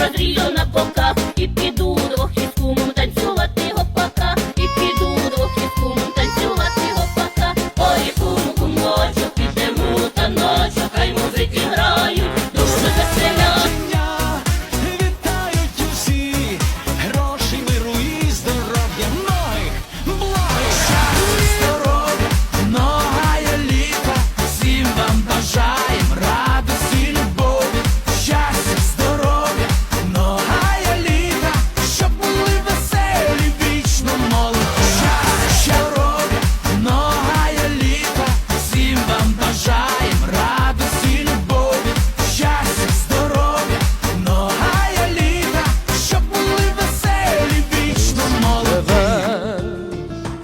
Розрізу на боках І піду двох із кумом танцювати гопака. І піду двох із кумом танцювати гопака. Ой, кум, кумочок, підемо у таночок Хай музики грають, душу заселяють вітають усі, грошей, миру і здоров'я, многих благих здоров'я, многая літа, всім вам бажаєм бажаєм радості, любові, щастя, здоров'я, многая літа, щоб були веселі, вічно молоді.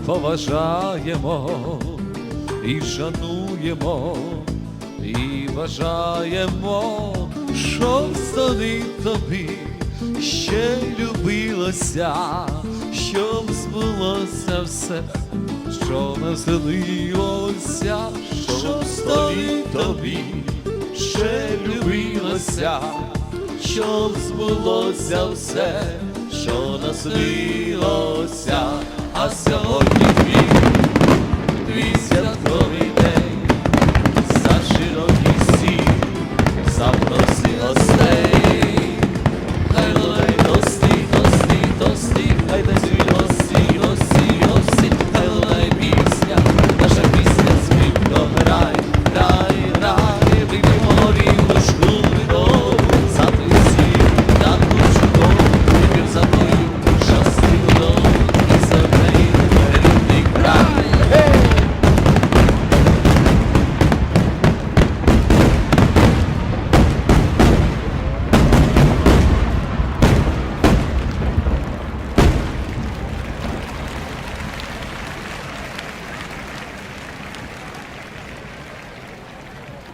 поважаємо і шануємо, і бажаємо, щоб стани тобі ще любилося, щоб збулося все, що населилося, щоб столі тобі ще любилося, щоб збулося все, що наснилося, а сьогодні твій, твій святковий